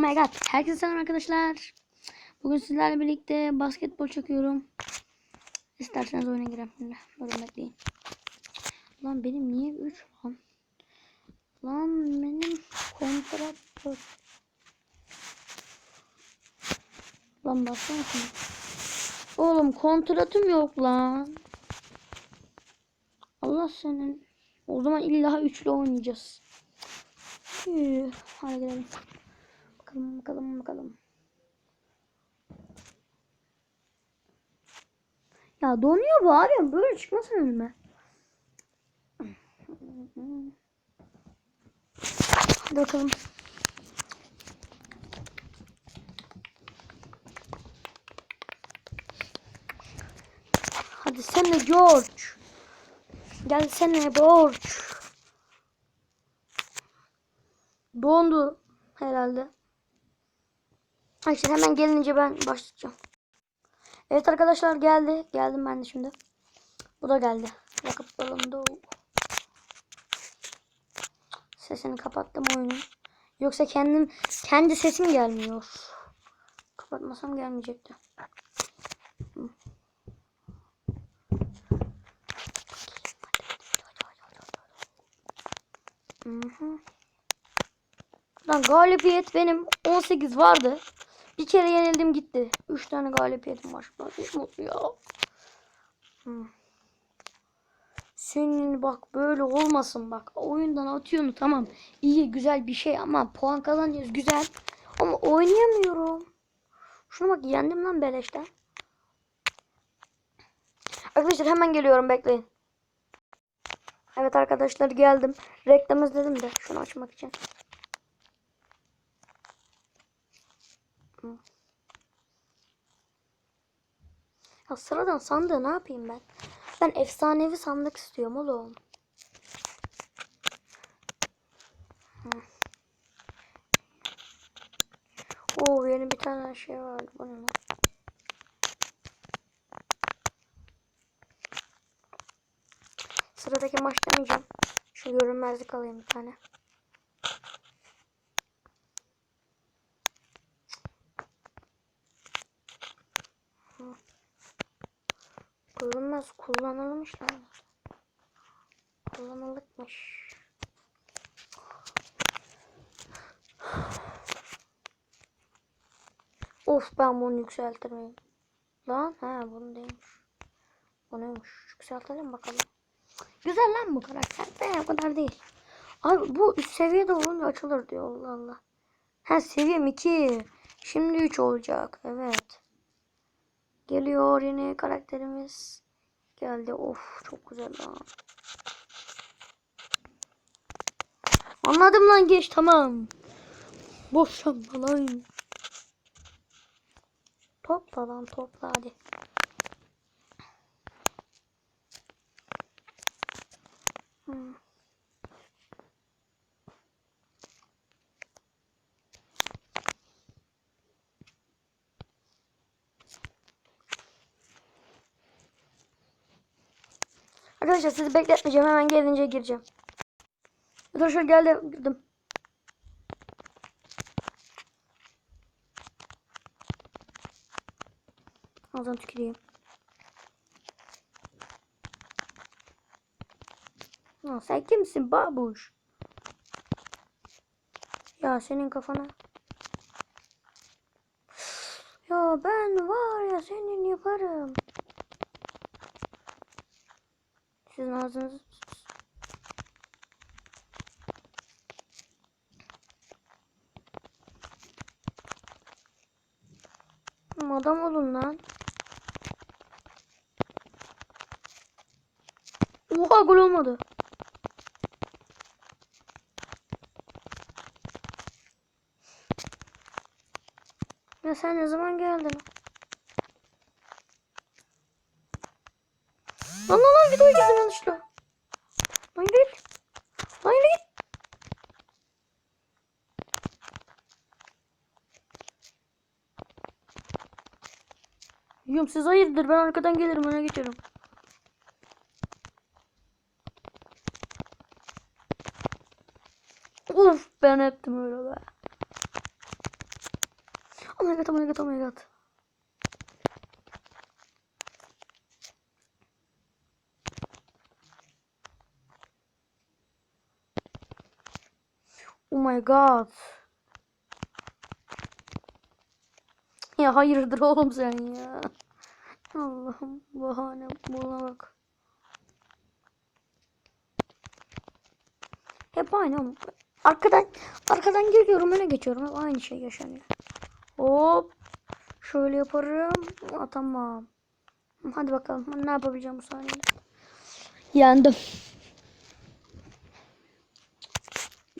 my god. Herkese selam arkadaşlar. Bugün sizlerle birlikte basketbol çekiyorum. İsterseniz oyuna girelim. Durun bekleyin. Lan benim niye 3 lan? Lan benim kontrat. Lan baksana şuna. Oğlum kontratım yok lan. Allah senin. O zaman illa üçlü oynayacağız. Hadi gidelim. Bakalım bakalım bakalım. Ya donuyor bari ya böyle çıkmasın önüme. Hadi bakalım. Hadi sen de George. Gelsene George. Dondu herhalde. İşte hemen gelince ben başlayacağım. Evet arkadaşlar geldi. Geldim ben de şimdi. Bu da geldi. Yakıp balondu. Sesini kapattım oyunu. Yoksa kendim kendi sesim gelmiyor. Kapatmasam gelmeyecekti. Lan galibiyet benim 18 vardı. Bir kere yenildim gitti. 3 tane galibiyetim var. Ben hiç mutlu ya. Senin bak böyle olmasın bak. Oyundan atıyorsun tamam. İyi güzel bir şey ama puan kazanacağız güzel. Ama oynayamıyorum. Şuna bak yendim lan beleşten. Arkadaşlar hemen geliyorum bekleyin. Evet arkadaşlar geldim. Reklam izledim de şunu açmak için. Ya sıradan sandığı ne yapayım ben? Ben efsanevi sandık istiyorum oğlum. Oo yeni bir tane şey var. Bu ne? Sıradaki maç deneyeceğim. Şu görünmezlik alayım bir tane. Görünmez kullanılmış lan. Kullanılıkmış. Of ben bunu yükseltirmeyeyim. Lan ha bunu değilmiş. Bu neymiş? Yükseltelim bakalım. Güzel lan bu karakter. Ben o kadar değil. Abi bu üst seviyede olunca açılır diyor Allah Allah. Ha seviyem 2. Şimdi 3 olacak. Evet. Geliyor yeni karakterimiz. Geldi. Of çok güzel lan. Anladım lan geç tamam. Boş yapma lan. Topla lan topla hadi. Hmm. Arkadaşlar sizi bekletmeyeceğim. Hemen gelince gireceğim. Arkadaşlar geldi girdim. Ağzına tüküreyim. Ya sen kimsin babuş? Ya senin kafana. Ya ben var ya senin yaparım. Sizin ağzınızı Adam olun lan. Oha gol olmadı. Ya sen ne zaman geldin? Lan lan lan videoyu girdim yanlışlıkla. Lan git. Lan git. Yiyorum siz hayırdır ben arkadan gelirim öne geçerim. Of ben ettim öyle be. Oh my god, oh my god, oh my god. Oh my god. Ya hayırdır oğlum sen ya. Allah'ım bahane buna bak. Hep aynı. Arkadan arkadan geliyorum öne geçiyorum. Hep aynı şey yaşanıyor. Hop. Şöyle yaparım. Aa, tamam. Hadi bakalım. Ne yapabileceğim bu saniyede. Yandım.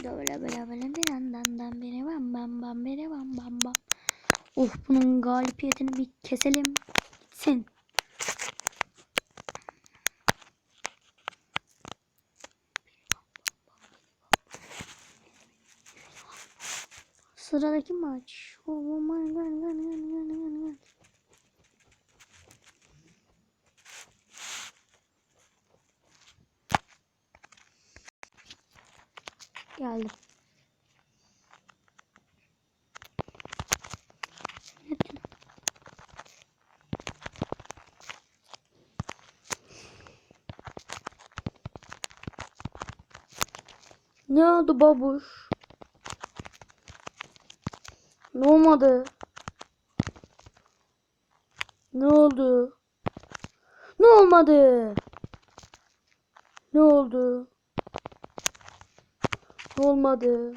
Böyle böyle böyle bir yandan dan biri bam bam bam biri bam bam bam. Of bunun galibiyetini bir keselim. Gitsin. Sıradaki maç. Oh my god, god, god, god, god, Geldim. Ne oldu babuş? Ne olmadı? Ne oldu? Ne olmadı? Ne oldu? Ne olmadı?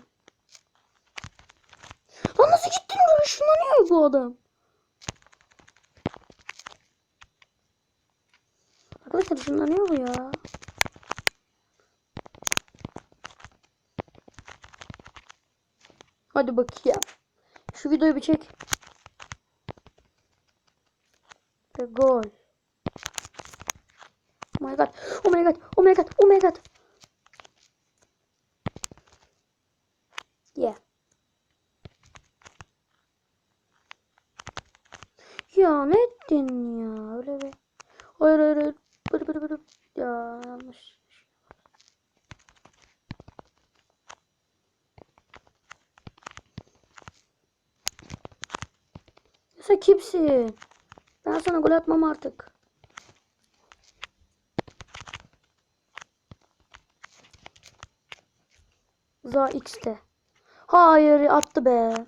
Lan nasıl gittin oraya? Işınlanıyor bu adam. Arkadaşlar ışınlanıyor bu ya. Hadi bakayım. Şu videoyu bir çek. Ve gol. Oh my god. Oh my god. Oh my god. Oh my god. Ettin ya? Öyle bir. Hayır hayır hayır. Bıdı bıdı bıdı. Ya yanlış. Sen kimsin? Ben sana gol atmam artık. Za X'te. Hayır attı be.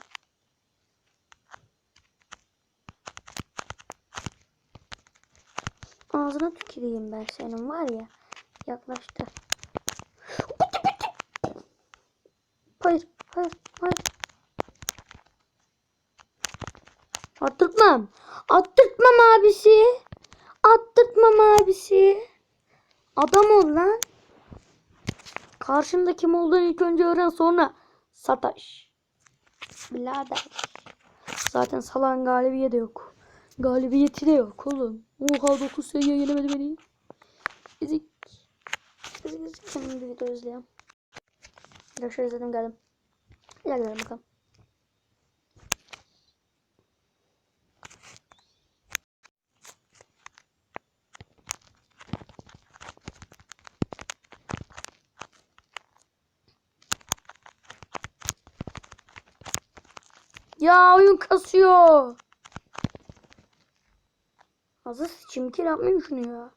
Ağzına tüküreyim ben senin var ya. Yaklaştı. Hayır hayır hayır. Attırtmam. Attırtmam abisi. Attırtmam abisi. Adam ol lan. Karşında kim olduğunu ilk önce öğren sonra sataş. Birader. Zaten salan galibiyeti de yok. Galibiyeti de yok oğlum. Oha 9 seviye yenemedi beni. Ezik. Ezik ezik. Şimdi bir video izleyelim. Görüşürüz dedim geldim. Daha gidelim bakalım. Ya oyun kasıyor. Hazır çimkir yapmayayım şunu ya.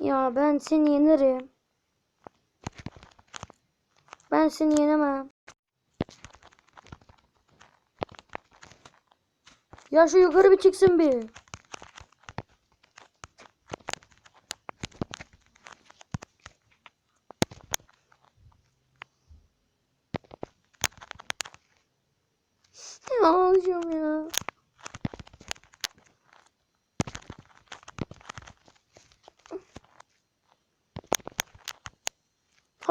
Ya ben seni yenerim. Ben seni yenemem. Ya şu yukarı bir çıksın bir. Ya alacağım ya.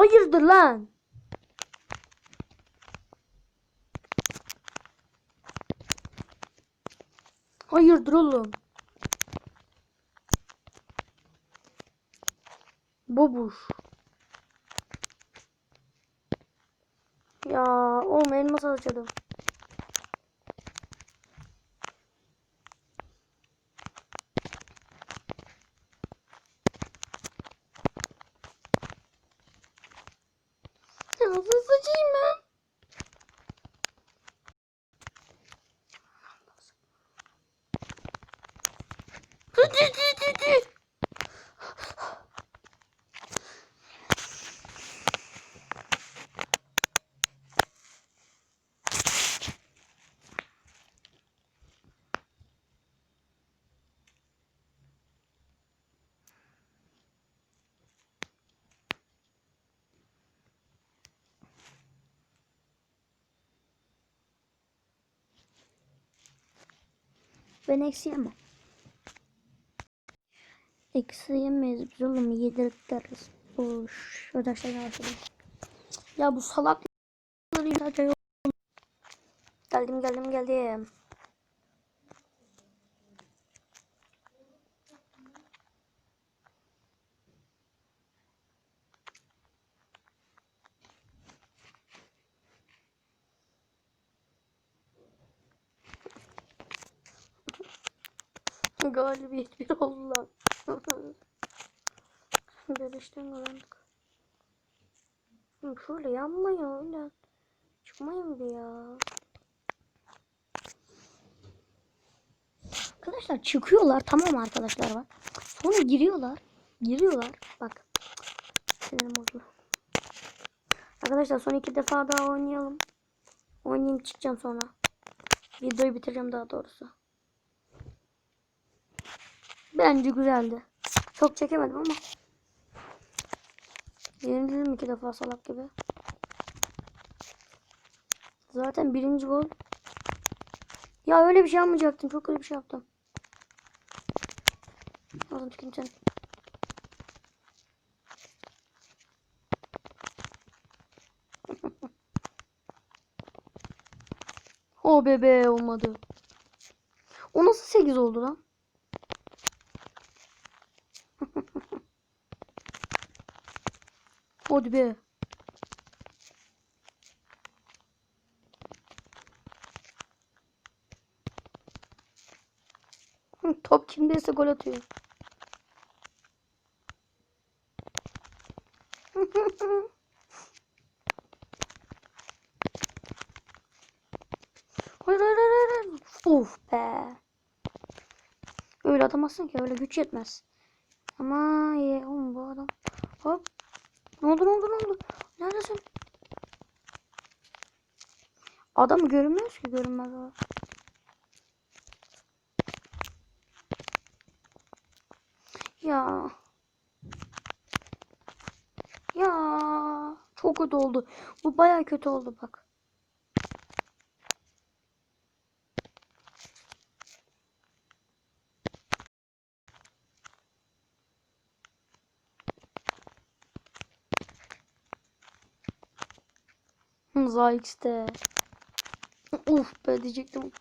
Hayırdır lan? Hayırdır oğlum? Bobuş. Ya oğlum elmas alacaktım. Kılıcıyım ben. Hadi hadi hadi. Ben eksi yemem. Eksi yemeyiz biz oğlum yediririz. Boş. Arkadaşlar yavaşladım. Ya bu yok. Geldim geldim geldim. Galibiyet bir oldu lan. Beleşten kazandık. Hı, Şöyle yanma ya öyle. Çıkmayın bir ya. Arkadaşlar çıkıyorlar tamam arkadaşlar bak. Sonra giriyorlar. Giriyorlar. Bak. Sinirim bozuldu. Arkadaşlar son iki defa daha oynayalım. Oynayayım çıkacağım sonra. Videoyu bitireceğim daha doğrusu. Bence güzeldi. Çok çekemedim ama. Yenildim iki defa salak gibi. Zaten birinci gol. Ya öyle bir şey yapmayacaktım. Çok kötü bir şey yaptım. Oğlum çıkın sen. o bebe olmadı. O nasıl 8 oldu lan? Be. Hı, Top kimdeyse gol atıyor. Hayır. Of be. Öyle atamazsın ki öyle güç yetmez. Ama ye oğlum bu adam. Hop. Oldu oldu oldu? Neredesin? Adam görünmüyor ki görünmez o. Ya. Ya. Çok kötü oldu. Bu baya kötü oldu bak. Zayx'te. Uf be diyecektim.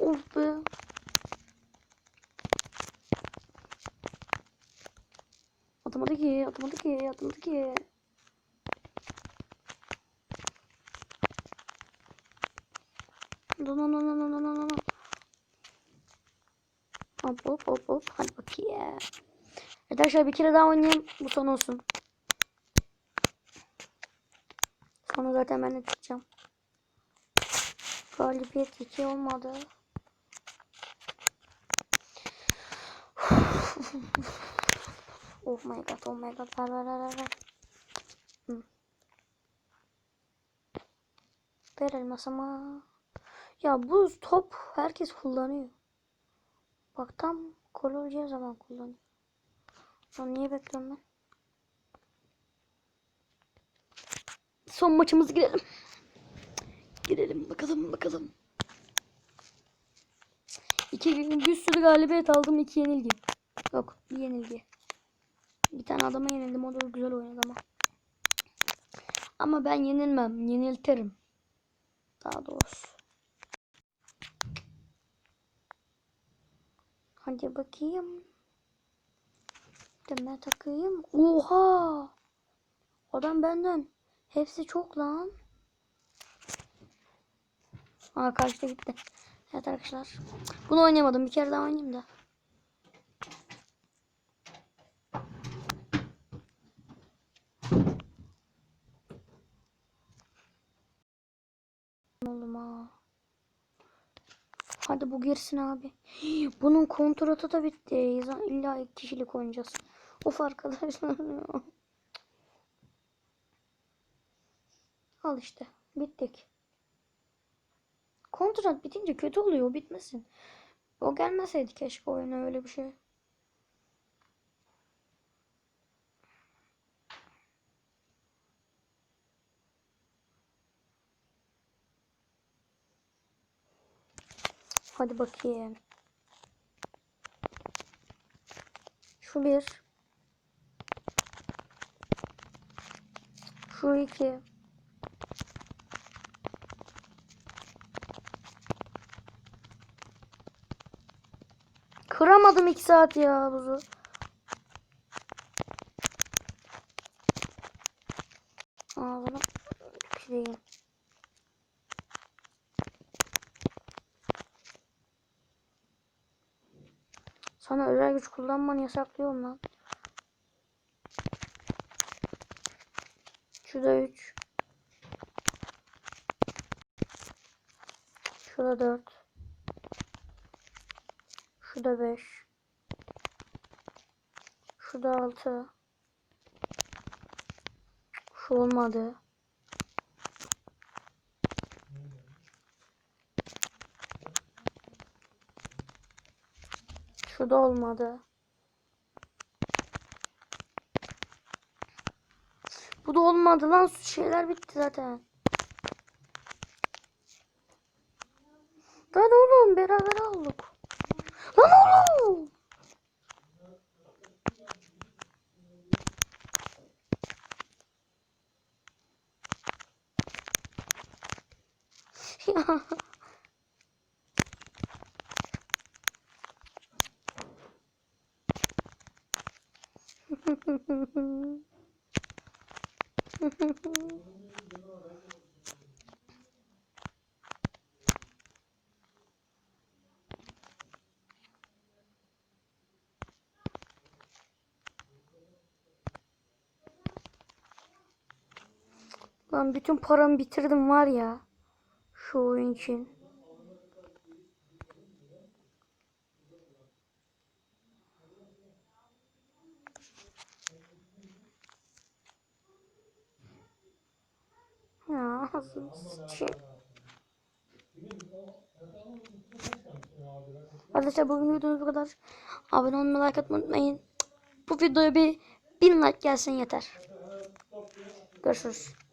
Uf be. Atamadı ki, atamadı ki, atamadı ki. No no no no no no no no. Hop hop hop hop. Hadi bakayım. Arkadaşlar bir kere daha oynayayım. Bu son olsun. Sonra zaten ben de çıkacağım. Galibiyet 2 olmadı. oh my god, oh my god. Ver ver ver ver. Hı. Ver elmasıma. Ya bu top herkes kullanıyor. Bak tam olacağı zaman kullanıyor. Lan niye bekliyorum ben? Son maçımıza girelim. Girelim bakalım bakalım. İki gün bir sürü galibiyet aldım. iki yenilgi. Yok bir yenilgi. Bir tane adama yenildim. O da güzel oynadı ama. Ama ben yenilmem. Yeniltirim. Daha doğrusu. Hadi bakayım. Deme takayım. Oha! Adam benden. Hepsi çok lan. Aa karşıda gitti. Evet arkadaşlar. Bunu oynayamadım. Bir kere daha oynayayım da. Oğlum ha. Hadi bu girsin abi. Bunun kontratı da bitti. İlla iki kişilik oynayacağız. Of arkadaşlar. Al işte. Bittik. Kontrat bitince kötü oluyor. Bitmesin. O gelmeseydi keşke oyuna öyle bir şey. Hadi bakayım. Şu bir. Şu iki. Kıramadım iki saat ya buzu. Ağzına tüküreyim. Sana özel güç kullanmanı yasaklıyorum lan. Şurada 3. Şurada 4. Şurada 5. Şurada 6. Şu olmadı. Şu da olmadı. Bu da olmadı lan. Şeyler bitti zaten. Lan oğlum beraber olduk. Lan oğlum. Ya. Lan bütün paramı bitirdim var ya. Şu oyun için. Ya ağzını sıçayım. Arkadaşlar bugün videomuz bu kadar. Abone olmayı, like atmayı unutmayın. Bu videoya bir bin like gelsin yeter. Görüşürüz.